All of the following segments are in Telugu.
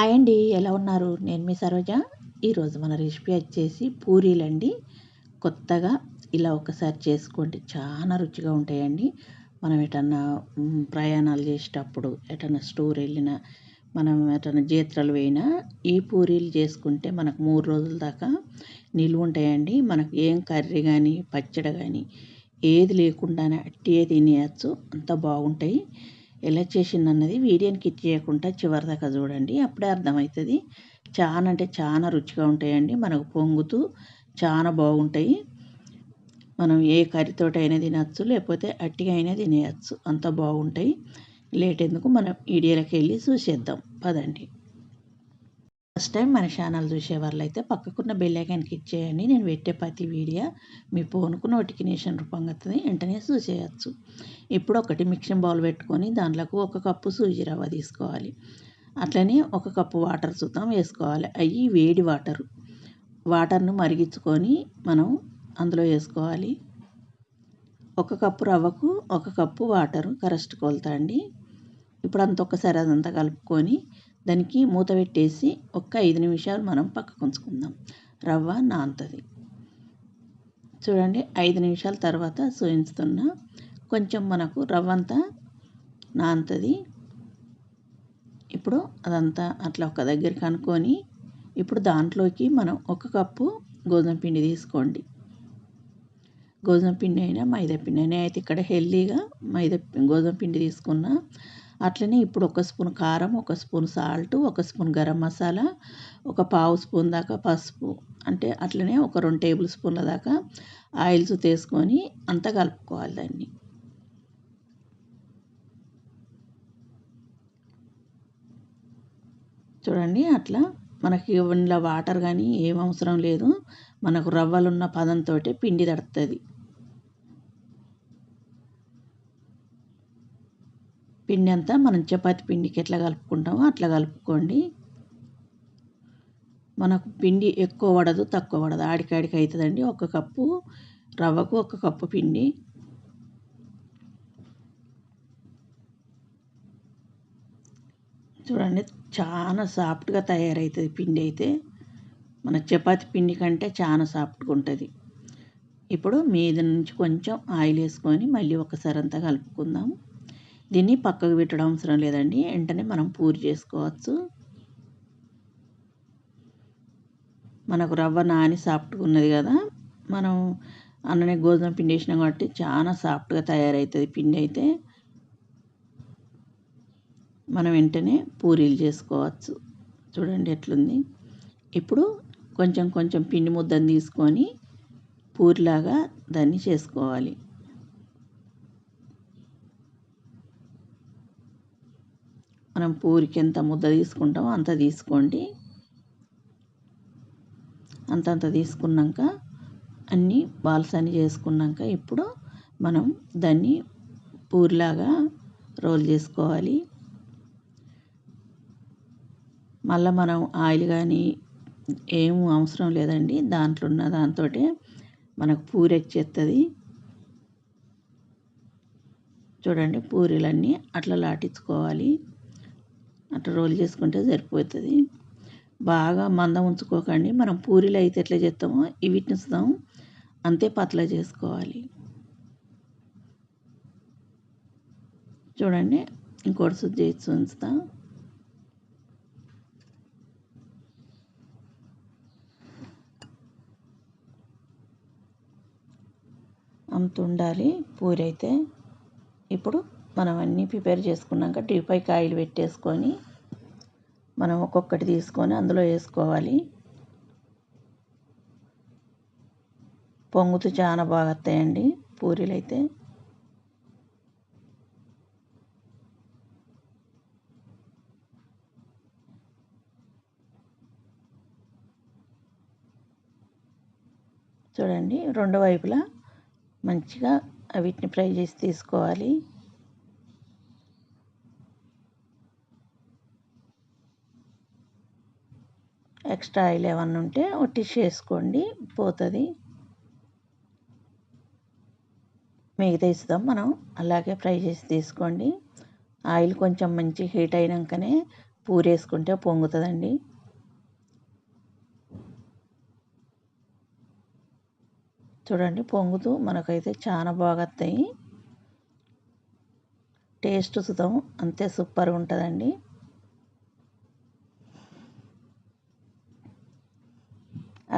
హాయ్ అండి ఎలా ఉన్నారు? నేను మీ సరోజ. ఈరోజు మన రెసిపీ వచ్చేసి పూరీలండి. కొత్తగా ఇలా ఒకసారి చేసుకోండి. చాలా రుచిగా ఉంటాయండి. మనం ఎటన్నా ప్రయాణాలు చేసేటప్పుడు ఎటన్నా స్టోర్ వెళ్ళినా మనం ఎటన్నా జీత్రలు పోయినా ఈ పూరీలు చేసుకుంటే మనకు మూడు రోజుల దాకా నిలువ ఉంటాయండి. మనకు ఏం కర్రీ కానీ పచ్చడి కానీ ఏది లేకుండానే అట్టియే తినేయచ్చు. అంత బాగుంటాయి. ఎలా చేసిందన్నది వీడియోని కిట్ చేయకుండా చివరి దాకా చూడండి. అప్పుడే అర్థమవుతుంది. చాలా అంటే చాలా రుచిగా ఉంటాయండి. మనకు పొంగుతూ చాలా బాగుంటాయి. మనం ఏ కర్రీతోటి అయినా తినచ్చు లేకపోతే అట్టిగా అయినా తినేయచ్చు. అంత బాగుంటాయి. లేట్ ఎందుకు? మనం వీడియోలోకి వెళ్ళి చూసేద్దాం. పదండి. ఫస్ట్ టైం మన ఛానల్ చూసే అయితే పక్కకున్న బెల్లైకాన్ క్లిక్ చేయండి. నేను పెట్టే ప్రతి వీడియో మీ ఫోన్కు నోటిఫికేషన్ రూపంగా వెంటనే చూసేయచ్చు. ఇప్పుడు ఒకటి మిక్సింగ్ బౌల్ పెట్టుకొని దాంట్లోకి ఒక కప్పు సూజీ రవ్వ తీసుకోవాలి. అట్లనే ఒక కప్పు వాటర్ చూద్దాం వేసుకోవాలి. అవి వేడి వాటర్. వాటర్ను మరిగించుకొని మనం అందులో వేసుకోవాలి. ఒక కప్పు రవ్వకు ఒక కప్పు వాటరు. కరెస్ట్ కొలుతా అండి. ఇప్పుడు అంత ఒక్కసారి అదంతా కలుపుకొని దానికి మూత పెట్టేసి ఒక్క ఐదు నిమిషాలు మనం పక్కకు ఉంచుకుందాం. రవ్వ నాంతది చూడండి ఐదు నిమిషాల తర్వాత సూయించుతున్నా కొంచెం మనకు రవ్వ అంతా నాంతది ఇప్పుడు అదంతా అట్లా ఒక దగ్గర కనుక్కొని ఇప్పుడు దాంట్లోకి మనం ఒక కప్పు గోధుమ పిండి తీసుకోండి. గోధుమ పిండి అయినా మైదా పిండి అయినా అయితే ఇక్కడ హెల్దీగా మైదా గోధుమ పిండి తీసుకున్నా అట్లనే ఇప్పుడు ఒక స్పూన్ కారం ఒక స్పూన్ సాల్ట్ ఒక స్పూన్ గరం మసాలా ఒక పావు స్పూన్ దాకా పసుపు అంటే అట్లనే ఒక రెండు టేబుల్ స్పూన్ల దాకా ఆయిల్స్ తీసుకొని అంతా కలుపుకోవాలి దాన్ని. చూడండి అట్లా మనకి ఇంట్లో వాటర్ కానీ ఏం అవసరం లేదు. మనకు రవ్వలున్న పదంతో పిండి తడుతుంది పిండి అంతా మనం చపాతి పిండికి ఎట్లా కలుపుకుంటామో అట్లా కలుపుకోండి. మనకు పిండి ఎక్కువ పడదు తక్కువ పడదు ఆడికాడికి అవుతుందండి ఒక కప్పు రవ్వకు ఒక కప్పు పిండి. చూడండి చాలా సాఫ్ట్గా తయారవుతుంది పిండి అయితే. మన చపాతి పిండి కంటే చాలా సాఫ్ట్గా ఉంటుంది. ఇప్పుడు మీద నుంచి కొంచెం ఆయిల్ వేసుకొని మళ్ళీ ఒకసారి అంతా కలుపుకుందాం. దీన్ని పక్కకు పెట్టడం అవసరం లేదండి. వెంటనే మనం పూరి చేసుకోవచ్చు. మనకు రవ్వ నాని సాఫ్ట్గా ఉన్నది కదా. మనం అన్ననే గోధుమ పిండి వేసినాం కాబట్టి చాలా సాఫ్ట్గా తయారవుతుంది పిండి అయితే. మనం వెంటనే పూరీలు చేసుకోవచ్చు. చూడండి ఎట్లుంది. ఇప్పుడు కొంచెం కొంచెం పిండి ముద్దను తీసుకొని పూరిలాగా దాన్ని చేసుకోవాలి. మనం పూరికి ఎంత ముద్ద తీసుకుంటామో అంత తీసుకోండి. అంతంత తీసుకున్నాక అన్నీ బాల్స్ అన్నీ చేసుకున్నాక ఇప్పుడు మనం దాన్ని పూరిలాగా రోల్ చేసుకోవాలి. మళ్ళీ మనం ఆయిల్ కానీ ఏం అవసరం లేదండి. దాంట్లో ఉన్న దాంతో మనకు పూరి వచ్చేస్తుంది చూడండి పూరీలన్నీ అట్లా లాటించుకోవాలి. అట్లా రోల్ చేసుకుంటే సరిపోతుంది. బాగా మందం ఉంచుకోకండి. మనం పూరీలు అయితే ఎట్లా చేస్తామో ఇవి ఇస్తాం అంతే పతలా చేసుకోవాలి. చూడండి ఇంకోటి శుద్ధి చేసి ఉంచుతా అంత ఉండాలి పూరి అయితే. ఇప్పుడు మనం అన్నీ ప్రిపేర్ చేసుకున్నాక టీ పై ఆయిల్ పెట్టేసుకొని మనం ఒక్కొక్కటి తీసుకొని అందులో వేసుకోవాలి. పొంగుతూ చాలా బాగా వస్తాయండి పూరీలు అయితే. చూడండి రెండు వైపులా మంచిగా వీటిని ఫ్రై చేసి తీసుకోవాలి. ఎక్స్ట్రా ఆయిల్ ఏమన్నా ఉంటే ఒట్టిష్ వేసుకోండి పోతుంది. మిగతా ఇస్తాం మనం అలాగే ఫ్రై చేసి తీసుకోండి. ఆయిల్ కొంచెం మంచి హీట్ అయినాకనే పూరేసుకుంటే పొంగుతుందండి. చూడండి పొంగుతూ మనకైతే చాలా బాగా వస్తాయి. టేస్ట్ చూద్దాం అంతే సూపర్గా ఉంటుందండి.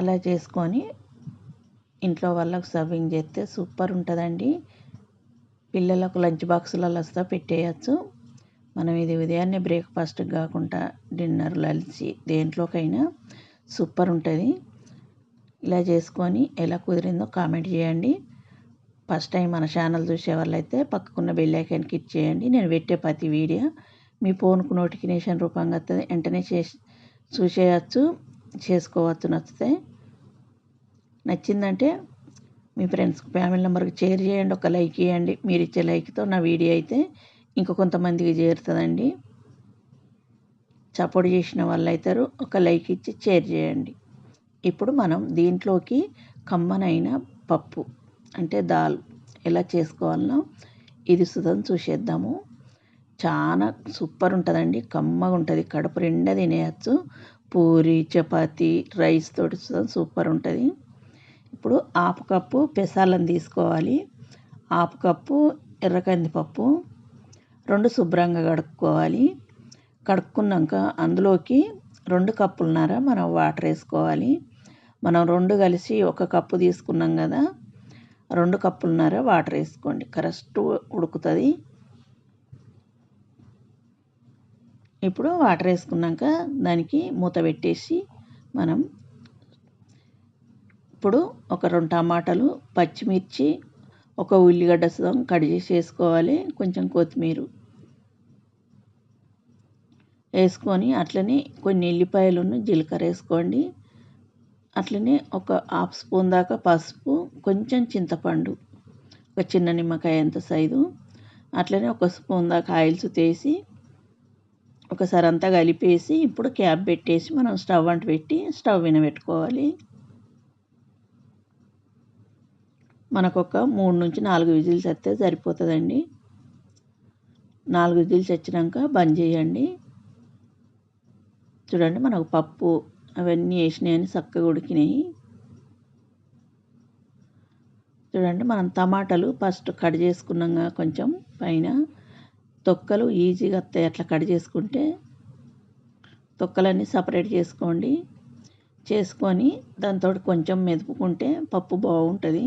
అలా చేసుకొని ఇంట్లో వాళ్ళకు సర్వింగ్ చేస్తే సూపర్ ఉంటుందండి. పిల్లలకు లంచ్ బాక్సులలో వస్తా పెట్టేయచ్చు. మనం ఇది ఉదయాన్నే బ్రేక్ఫాస్ట్ కాకుండా డిన్నర్ లంచ్ దేంట్లోకైనా సూపర్ ఉంటుంది. ఇలా చేసుకొని ఎలా కుదిరిందో కామెంట్ చేయండి. ఫస్ట్ టైం మన ఛానల్ చూసే వాళ్ళైతే పక్కకున్న బెల్ ఐకాన్ క్లిక్ చేయండి. నేను పెట్టే ప్రతి వీడియో మీ ఫోన్కు నోటిఫికేషన్ రూపంగా వస్తుంది వెంటనే చేసి చూసేయచ్చు చేసుకోవచ్చు నచ్చితే. నచ్చిందంటే మీ ఫ్రెండ్స్ ఫ్యామిలీ నెంబర్కి షేర్ చేయండి ఒక లైక్ ఇవ్వండి మీరు ఇచ్చే లైక్తో నా వీడియో అయితే ఇంకా కొంతమందికి చేరుతుందండి. సపోర్ట్ చేసిన వాళ్ళు అవుతారు ఒక లైక్ ఇచ్చి షేర్ చేయండి. ఇప్పుడు మనం దీంట్లోకి కమ్మనైన పప్పు అంటే దాల్ ఎలా చేసుకోవాలనో ఇది సుతం చూసేద్దాము. చాలా సూపర్ ఉంటుందండి కమ్మగా ఉంటుంది కడుపు నిండా తినేయచ్చు. పూరి చపాతి రైస్ తోటి సూపర్ ఉంటుంది ఇప్పుడు హాఫ్ కప్పు పెసాలను తీసుకోవాలి. హాఫ్ కప్పు ఎర్రకందిపప్పు రెండు శుభ్రంగా కడుక్కోవాలి. కడుక్కున్నాక అందులోకి రెండు కప్పులున్నర మనం వాటర్ వేసుకోవాలి. మనం రెండు కలిసి ఒక కప్పు తీసుకున్నాం కదా రెండు కప్పులున్నర వాటర్ వేసుకోండి. కరెక్ట్ ఉడుకుతుంది. ఇప్పుడు వాటర్ వేసుకున్నాక దానికి మూత పెట్టేసి మనం ఇప్పుడు ఒక రెండు టమాటాలు పచ్చిమిర్చి ఒక ఉల్లిగడ్డ సుతం కట్ చేసి వేసుకోవాలి. కొంచెం కొత్తిమీర వేసుకొని అట్లనే కొన్ని ఎల్లిపాయలును జీలకర్ర వేసుకోండి. అట్లనే ఒక హాఫ్ స్పూన్ దాకా పసుపు కొంచెం చింతపండు ఒక చిన్న నిమ్మకాయ ఎంత సైజు. అట్లనే ఒక స్పూన్ దాకా ఆయిల్స్ తీసి ఒకసారి అంతా కలిపేసి ఇప్పుడు క్యాప్ పెట్టేసి మనం స్టవ్ అంటు పెట్టి స్టవ్ వినబెట్టుకోవాలి పెట్టుకోవాలి మనకు ఒక మూడు నుంచి నాలుగు విజిల్స్ వస్తే సరిపోతుందండి. నాలుగు విజిల్స్ వచ్చినాక బంద్ చేయండి. చూడండి మనకు పప్పు అవన్నీ వేసినాయని చక్కగా ఉడికినాయి. చూడండి మనం టమాటాలు ఫస్ట్ కట్ చేసుకున్నాక కొంచెం పైన. తొక్కలు ఈజీగా వస్తాయి అట్లా కట్ చేసుకుంటే. తొక్కలన్నీ సపరేట్ చేసుకోండి. చేసుకొని దాంతో కొంచెం మెదుపుకుంటే పప్పు బాగుంటుంది.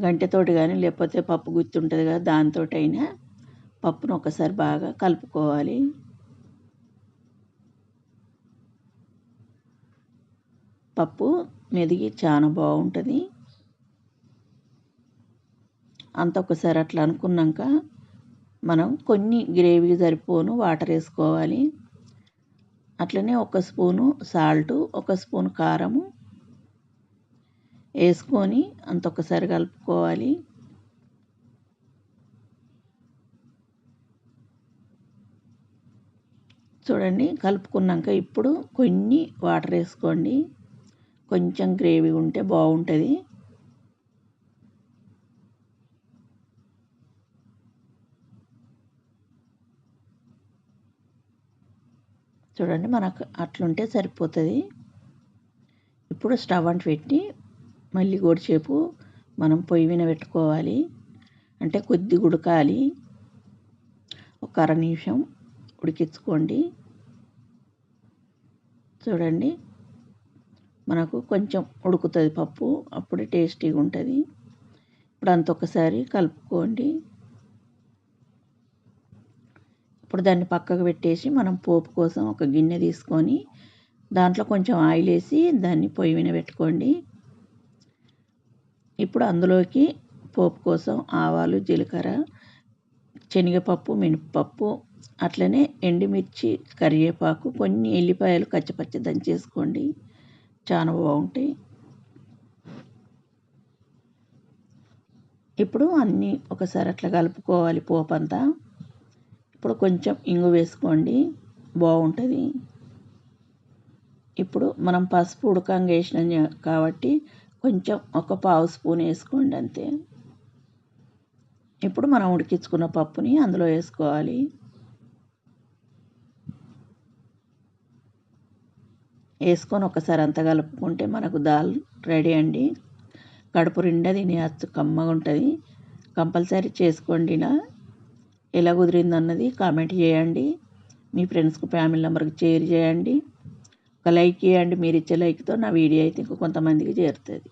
గంటెతోటి కానీ లేకపోతే పప్పు గుత్తి ఉంటుంది కదా దాంతో అయినా పప్పును ఒకసారి బాగా కలుపుకోవాలి. పప్పు మెదిగి చాలా బాగుంటుంది. అంత ఒకసారి అట్లా అనుకున్నాక మనం కొన్ని గ్రేవీ సరిపోను వాటర్ వేసుకోవాలి. అట్లనే ఒక స్పూను సాల్టు ఒక స్పూన్ కారము వేసుకొని అంత ఒకసారి కలుపుకోవాలి. చూడండి కలుపుకున్నాక ఇప్పుడు కొన్ని వాటర్ వేసుకోండి. కొంచెం గ్రేవీ ఉంటే బాగుంటుంది. చూడండి మనకు అట్లుంటే సరిపోతుంది. ఇప్పుడు స్టవ్ అంటు పెట్టి మళ్ళీ గొడిచేపు మనం పొయ్యి మీద పెట్టుకోవాలి. అంటే కొద్ది ఉడకాలి. ఒక అర నిమిషం ఉడికించుకోండి. చూడండి. మనకు కొంచెం ఉడుకుతుంది పప్పు అప్పుడే టేస్టీగా ఉంటుంది. ఇప్పుడు అంత ఒకసారి కలుపుకోండి. ఇప్పుడు దాన్ని పక్కకు పెట్టేసి మనం పోపు కోసం ఒక గిన్నె తీసుకొని దాంట్లో కొంచెం ఆయిల్ వేసి దాన్ని పొయ్యి మీద పెట్టుకోండి. ఇప్పుడు అందులోకి పోపు కోసం ఆవాలు జీలకర్ర శనగపప్పు మినపప్పు అట్లనే ఎండుమిర్చి కరివేపాకు కొన్ని ఎల్లిపాయలు కచ్చపచ్చ దంచేసుకోండి చాలా బాగుంటాయి. ఇప్పుడు అన్నీ ఒకసారి అట్లా కలుపుకోవాలి పోపు అంతా ఇప్పుడు కొంచెం ఇంగు వేసుకోండి. బాగుంటుంది. ఇప్పుడు మనం పసుపు ఉడకంగా వేసినాం కాబట్టి కొంచెం ఒక పావు స్పూన్ వేసుకోండి అంతే. ఇప్పుడు మనం ఉడికించుకున్న పప్పుని అందులో వేసుకోవాలి. వేసుకొని ఒకసారి అంత కలుపుకుంటే మనకు దాల్ రెడీ అండి. కడుపు నిండా తిని అచ్చు కమ్మగా ఉంటుంది. కంపల్సరీ చేసుకోండి ఇలా. ఎలా కుదిరిందన్నది కామెంట్ చేయండి. మీ ఫ్రెండ్స్కి ఫ్యామిలీ మెంబర్కి షేర్ చేయండి. ఒక లైక్ చేయండి మీరు ఇచ్చే లైక్తో నా వీడియో అయితే ఇంకో కొంతమందికి చేరుతుంది.